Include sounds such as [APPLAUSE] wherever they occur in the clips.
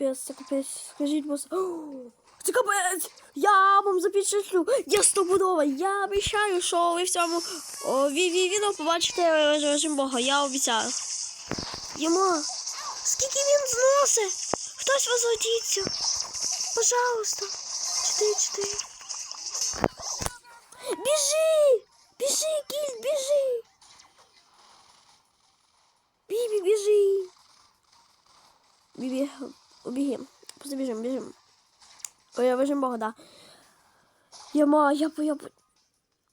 капець, це капець. Скажіть, бос. [GASPS] Це капець! Я вам запечатлю! Я стопудова! Я обіцяю, що ви в цьому відео побачите режим Бога, я обіцяю. Йому! Скільки він зносить? Хтось возводіться! Пожалуйста! Чотири, чотири. Біжи! Біжи, кіль, біжи! Бібі, біжи! Бібі, убіги. Просто біжим, біжим. Ой, я вижим Бога, да. Йома, я по, я по...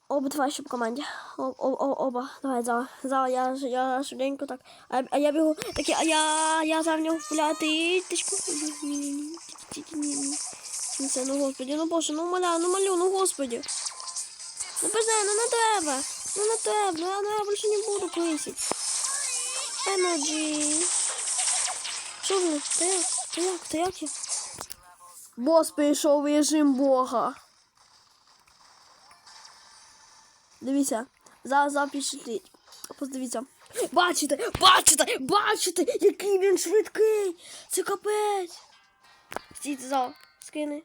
Оба давай ще по команді. О, о, о, оба. Давай, за, за, я, я швиденько так. А, а я бігу, так, я- а я, я за в нього впуляти. Тичку. Це, ну господи, ну боже, ну маля, ну малю, ну господи. Ну пизде, ну не треба. Ну не треба, ну я, ну я більше не буду присіть. Енерджі. Що ви? Та як? Та як? Та як я? Бос прийшов в режим Бога. Дивіться, зараз запечатліть. Подивіться. Бачите, бачите, бачите, який він швидкий. Це капець. Стійте за, скини.